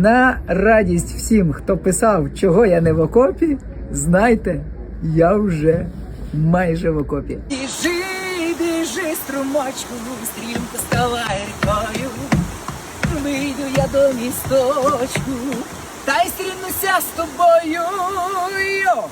На радість всім, хто писав, чого я не в окопі, знайте, я вже майже в окопі. Біжи, біжи, струмочку, стрімко ставай рікою. Вийду я до місточку, та й стрінуся з тобою. Йо!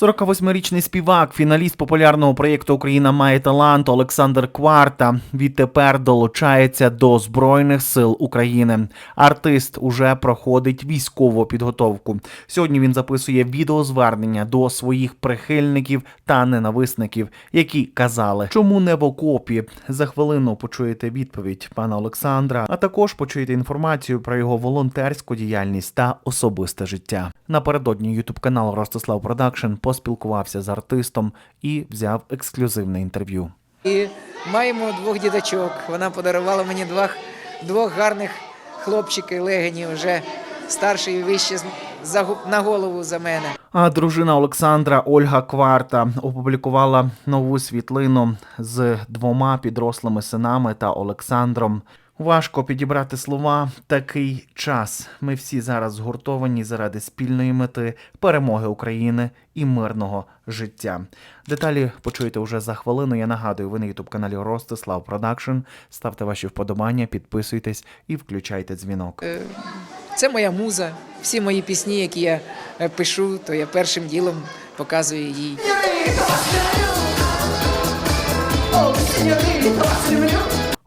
48-річний співак, фіналіст популярного проєкту Україна має талант Олександр Кварта. Відтепер долучається до Збройних сил України. Артист уже проходить військову підготовку. Сьогодні він записує відеозвернення до своїх прихильників та ненависників, які казали, чому не в окопі. За хвилину почуєте відповідь пана Олександра, а також почуєте інформацію про його волонтерську діяльність та особисте життя. Напередодні ютуб канал Ростислав Продакшн поспілкувався з артистом і взяв ексклюзивне інтерв'ю. І маємо двох діточок. Вона подарувала мені двох, двох гарних хлопчиків легенів, вже старший і вище за, на голову за мене. А дружина Олександра Ольга Кварта опублікувала нову світлину з двома підрослими синами та Олександром. Важко підібрати слова такий час. Ми всі зараз згуртовані заради спільної мети перемоги України і мирного життя. Деталі почуєте вже за хвилину. Я нагадую, ви на ютуб каналі Ростислав Продакшн. Ставте ваші вподобання, підписуйтесь і включайте дзвінок. Е, Це моя муза. Всі мої пісні, які я е, пишу, то я першим ділом показую їй.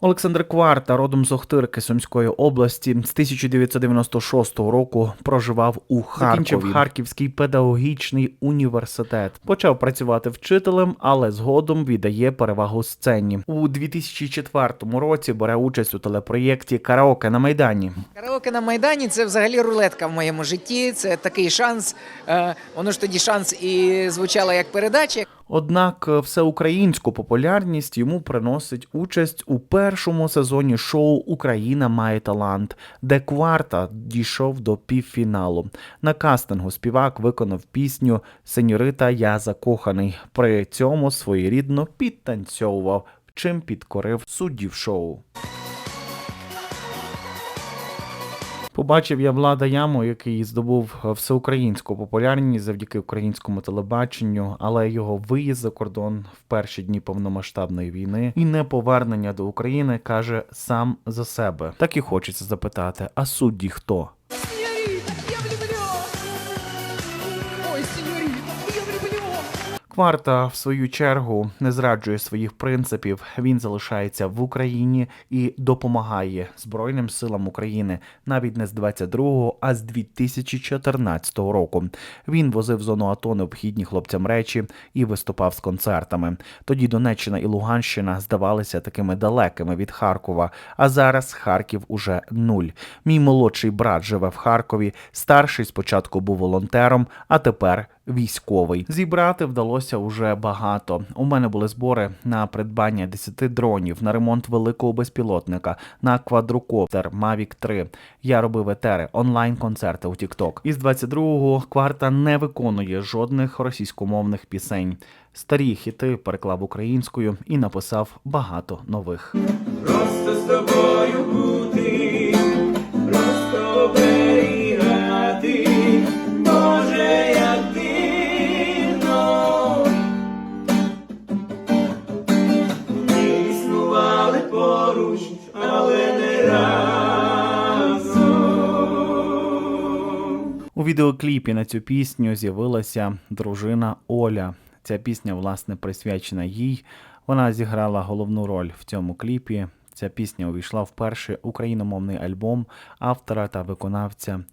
Олександр Кварта, родом з Охтирки Сумської області, з 1996 року проживав у Харкові. Закінчив Харківський педагогічний університет. Почав працювати вчителем, але згодом віддає перевагу сцені. У 2004 році бере участь у телепроєкті Караоке на майдані. Караоке на Майдані це взагалі рулетка в моєму житті. Це такий шанс. е, Воно ж тоді шанс і звучало як передача. Однак е, всеукраїнську популярність йому приносить участь у першому сезоні шоу Україна має талант, де кварта дійшов до півфіналу. На кастингу співак виконав пісню Сеньорита Я закоханий. При цьому своєрідно підтанцьовував, чим підкорив суддів шоу. Побачив я влада яму, який здобув е, всеукраїнську популярність завдяки українському телебаченню, але його виїзд за кордон в перші дні повномасштабної війни і неповернення до України каже сам за себе. Так і хочеться запитати: а судді хто? Кварта, в свою чергу, не зраджує своїх принципів. Він залишається в Україні і допомагає Збройним силам України навіть не з 22-го, а з 2014 року. Він возив зону АТО необхідні хлопцям речі і виступав з концертами. Тоді Донеччина і Луганщина здавалися такими далекими від Харкова. А зараз Харків уже нуль. Мій молодший брат живе в Харкові. Старший спочатку був волонтером, а тепер військовий. Зібрати вдалося уже багато. У мене були збори на придбання 10 дронів, на ремонт великого безпілотника, на квадрокоптер Mavic 3. Я робив етери, онлайн-концерти у TikTok. Із 22-го кварта не виконує жодних російськомовних пісень. Старі хіти переклав українською і написав багато нових. Просто з тобою бути, відеокліпі на цю пісню з'явилася дружина Оля. Ця пісня, власне, присвячена їй. Вона зіграла головну роль в цьому кліпі. Ця пісня увійшла в перший україномовний альбом автора та виконавця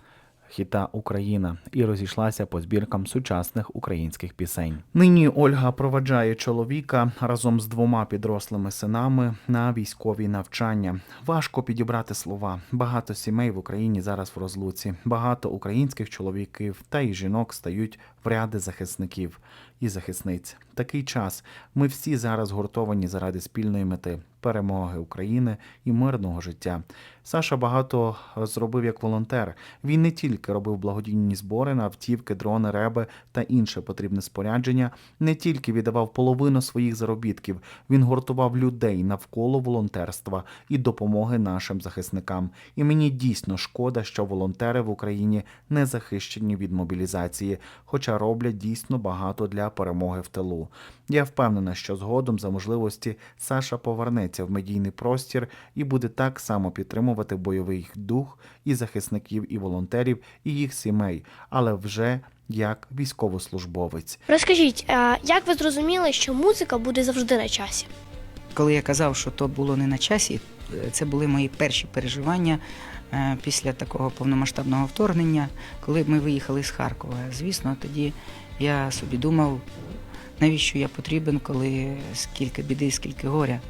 хіта Україна і розійшлася по збіркам сучасних українських пісень. Нині Ольга проваджає чоловіка разом з двома підрослими синами на військові навчання. Важко підібрати слова. Багато сімей в Україні зараз в розлуці. Багато українських чоловіків та й жінок стають в ряди захисників. І захисниць. Такий час. Ми всі зараз гуртовані заради спільної мети перемоги України і мирного життя. Саша багато зробив як волонтер. Він не тільки робив благодійні збори на автівки, дрони, реби та інше потрібне спорядження, не тільки віддавав половину своїх заробітків, він гуртував людей навколо волонтерства і допомоги нашим захисникам. І мені дійсно шкода, що волонтери в Україні не захищені від мобілізації, хоча роблять дійсно багато для перемоги в тилу. Я впевнена, що згодом за можливості Саша повернеться в медійний простір і буде так само підтримувати бойовий дух і захисників, і волонтерів, і їх сімей, але вже як військовослужбовець. Розкажіть, а як ви зрозуміли, що музика буде завжди на часі? Коли я казав, що то було не на часі, е, це були мої перші переживання е, після такого повномасштабного вторгнення, коли ми виїхали з Харкова. Звісно, тоді я собі думав, навіщо я потрібен, коли скільки біди, скільки горя.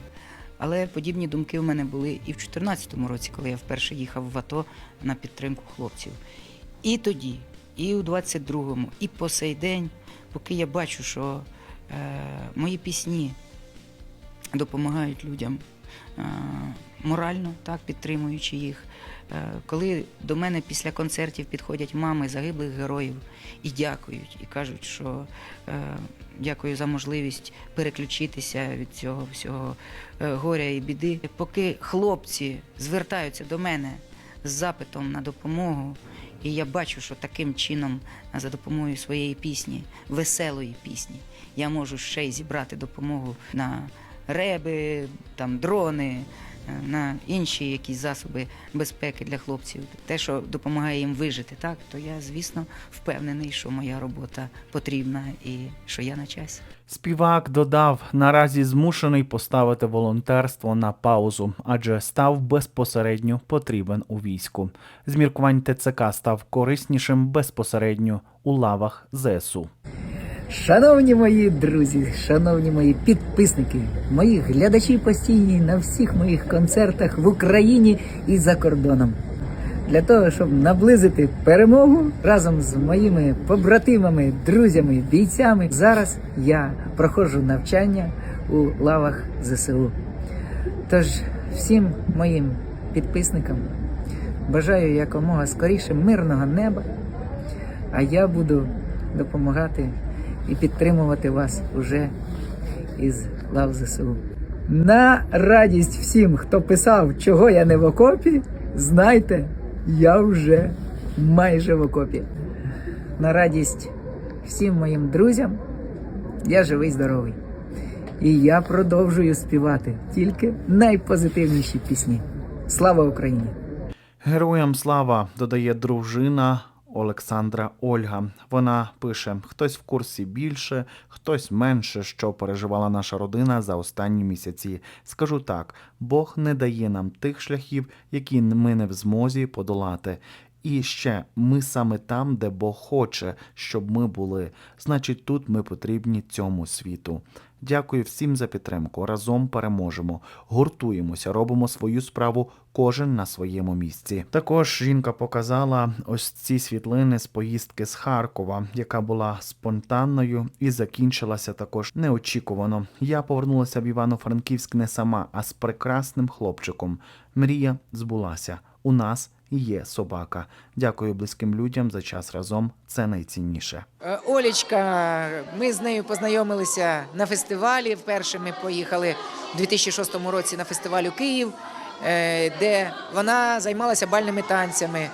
Але подібні думки в мене були і в 2014 році, коли я вперше їхав в АТО на підтримку хлопців. І тоді, і у 22-му, і по сей день, поки я бачу, що е, мої пісні допомагають людям е, морально, так, підтримуючи їх. Е, Коли до мене після концертів підходять мами загиблих героїв і дякують, і кажуть, що е, дякую за можливість переключитися від цього всього е, горя і біди. Поки хлопці звертаються до мене з запитом на допомогу, і я бачу, що таким чином, за допомогою своєї пісні, веселої пісні, я можу ще й зібрати допомогу на реби, там дрони, на інші якісь засоби безпеки для хлопців, те, що допомагає їм вижити, так то я, звісно, впевнений, що моя робота потрібна і що я на часі. Співак додав, наразі змушений поставити волонтерство на паузу, адже став безпосередньо потрібен у війську. З міркувань ТЦК став кориснішим безпосередньо у лавах ЗСУ. Шановні мої друзі, шановні мої підписники, мої глядачі постійні на всіх моїх концертах в Україні і за кордоном. Для того, щоб наблизити перемогу разом з моїми побратимами, друзями, бійцями, зараз я проходжу навчання у лавах ЗСУ. Тож всім моїм підписникам бажаю якомога скоріше мирного неба, а я буду допомагати і підтримувати вас уже із лав ЗСУ. На радість всім, хто писав, чого я не в окопі, знайте, я вже майже в окопі. На радість всім моїм друзям, я живий, здоровий. І я продовжую співати тільки найпозитивніші пісні. Слава Україні! Героям слава додає дружина Олександра Ольга. Вона пише: хтось в курсі більше, хтось менше, що переживала наша родина за останні місяці. Скажу так: Бог не дає нам тих шляхів, які ми не в змозі подолати. І ще ми саме там, де Бог хоче, щоб ми були. Значить, тут ми потрібні цьому світу. Дякую всім за підтримку. Разом переможемо, гуртуємося, робимо свою справу, кожен на своєму місці. Також жінка показала ось ці світлини з поїздки з Харкова, яка була спонтанною і закінчилася також неочікувано. Я повернулася в Івано-Франківськ не сама, а з прекрасним хлопчиком. Мрія збулася. У нас є собака. Дякую близьким людям за час разом. Це найцінніше. Е, Олічка, ми з нею познайомилися на фестивалі. Вперше ми поїхали у 2006 році на фестиваль у Київ, е, де вона займалася бальними танцями.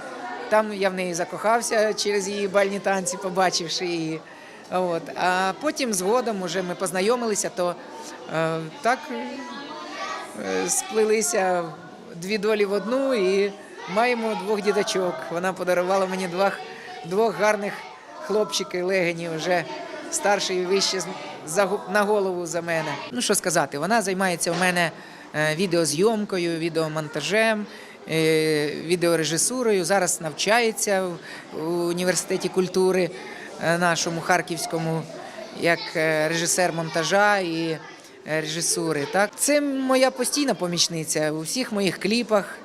Там я в неї закохався через її бальні танці, побачивши її. От. А потім згодом уже ми познайомилися, то е, так е, сплелися дві долі в одну і маємо двох діточок. Вона подарувала мені двох, двох гарних хлопчиків легені, вже старший і вище на голову за мене. Ну що сказати, вона займається у мене е, відеозйомкою, відеомонтажем. е, Відеорежисурою зараз навчається у університеті культури е, нашому харківському як режисер монтажа і режисури. Так, це моя постійна помічниця у всіх моїх кліпах.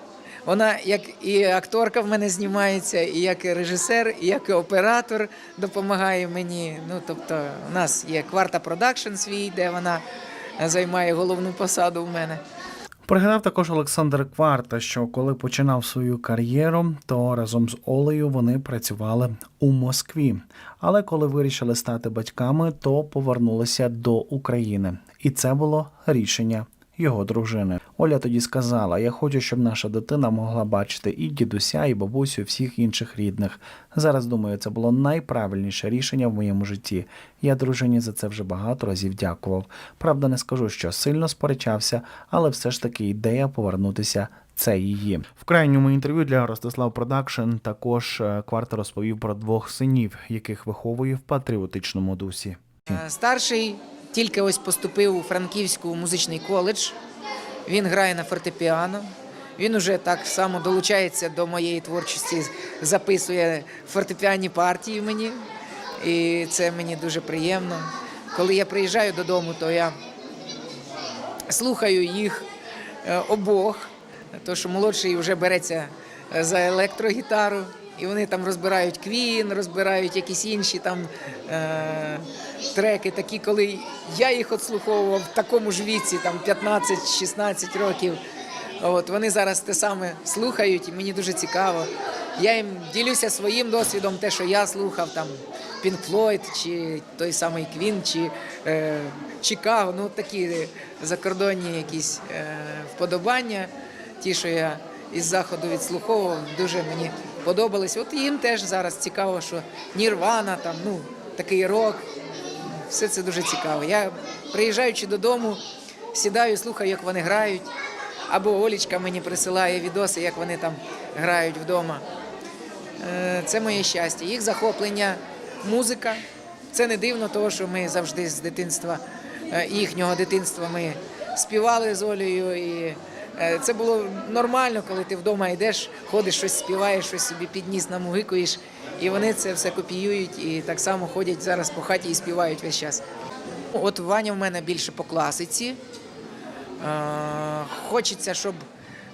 Вона як і акторка в мене знімається, і як режисер, і як і оператор допомагає мені. Ну, тобто, у нас є кварта продакшн свій, де вона займає головну посаду в мене. Пригадав також Олександр Кварта, що коли починав свою кар'єру, то разом з Олею вони працювали у Москві. Але коли вирішили стати батьками, то повернулися до України, і це було рішення його дружини. Оля тоді сказала: Я хочу, щоб наша дитина могла бачити і дідуся, і бабусю, і всіх інших рідних. Зараз думаю, це було найправильніше рішення в моєму житті. Я дружині за це вже багато разів дякував. Правда, не скажу, що сильно сперечався, але все ж таки ідея повернутися. Це її в крайньому інтерв'ю для Ростислав Продакшн також е, кварта розповів про двох синів, яких виховує в патріотичному дусі. Е, Старший тільки ось поступив у Франківську музичний коледж. Він грає на фортепіано. Він уже так само долучається до моєї творчості, записує фортепіанні партії мені. І це мені дуже приємно. Коли я приїжджаю додому, то я слухаю їх е, обох, то що молодший вже береться е, за електрогітару, і вони там розбирають квін, розбирають якісь інші там е, треки, такі, коли я їх отслуховував в такому ж віці, там 15-16 років. От вони зараз те саме слухають, і мені дуже цікаво. Я їм ділюся своїм досвідом, те, що я слухав, там Pink Floyd, чи той самий Квін, чи е, Чикаго, ну такі закордонні якісь е, вподобання. Ті, що я із заходу відслуховував, дуже мені подобались. От їм теж зараз цікаво, що Нірвана, там, ну, такий рок. Все це дуже цікаво. Я приїжджаючи додому, сідаю, слухаю, як вони грають. Або Олічка мені присилає відоси, як вони там грають вдома. Е, Це моє щастя. Їх захоплення, музика. Це не дивно, того, що ми завжди з дитинства, е, їхнього дитинства ми співали з Олею. І це було нормально, коли ти вдома йдеш, ходиш, щось співаєш, щось собі підніс, намугикуєш. І вони це все копіюють і так само ходять зараз по хаті і співають весь час. От Ваня в мене більше по класиці. Е, Хочеться, щоб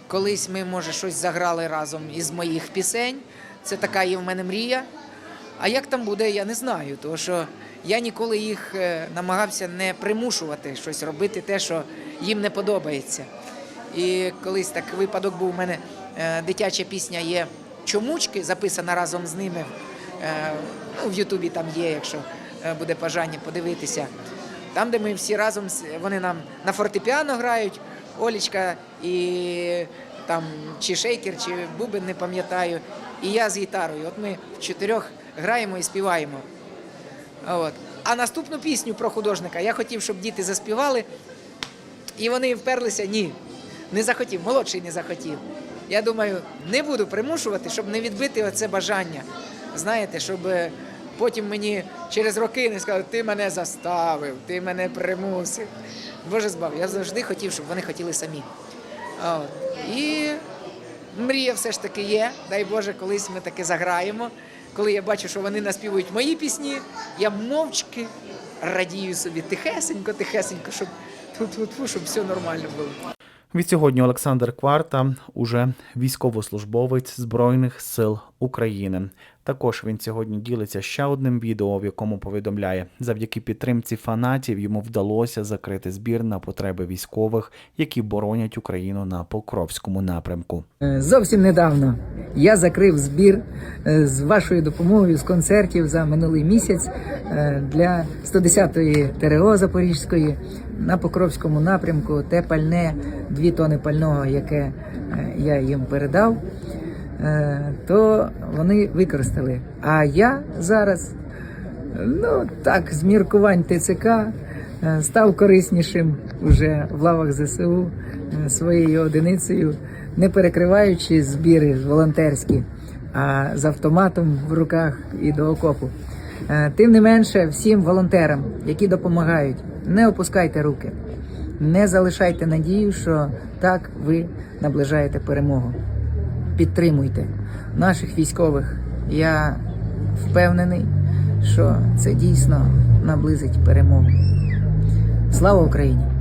колись ми, може, щось заграли разом із моїх пісень. Це така є в мене мрія. А як там буде, я не знаю, тому що я ніколи їх е, намагався не примушувати щось робити, те, що їм не подобається. І колись так випадок був у мене е, дитяча пісня є Чомучки, записана разом з ними. Е, ну, в Ютубі там є, якщо е, буде бажання подивитися. Там, де ми всі разом, вони нам на фортепіано грають, Олічка і там чи шейкер, чи бубен, не пам'ятаю. І я з гітарою. От ми в чотирьох граємо і співаємо. От. А наступну пісню про художника я хотів, щоб діти заспівали, і вони вперлися ні. Не захотів, молодший не захотів. Я думаю, не буду примушувати, щоб не відбити оце бажання. Знаєте, щоб е, потім мені через роки не сказали, ти мене заставив, ти мене примусив. Боже збав, я завжди хотів, щоб вони хотіли самі. От. І мрія все ж таки є. Дай Боже, колись ми таки заграємо. Коли я бачу, що вони наспівують мої пісні, я мовчки радію собі тихесенько, тихесенько, щоб тут, щоб все нормально було. Відсьогодні Олександр Кварта уже військовослужбовець Збройних сил України. Також він сьогодні ділиться ще одним відео, в якому повідомляє, завдяки підтримці фанатів йому вдалося закрити збір на потреби військових, які боронять Україну на Покровському напрямку. Е, Зовсім недавно я закрив збір е, з вашою допомогою з концертів за минулий місяць е, для 110-ї ТРО Запорізької на Покровському напрямку. Те пальне, дві тони пального, яке е, я їм передав, е, то вони використали. А я зараз Ну так, з міркувань ТЦК е, став кориснішим уже в лавах ЗСУ своєю одиницею, не перекриваючи збіри волонтерські, а з автоматом в руках і до окопу. Тим не менше, всім волонтерам, які допомагають, не опускайте руки, не залишайте надію, що так ви наближаєте перемогу. Підтримуйте наших військових. Я впевнений, що це дійсно наблизить перемогу. Слава Україні!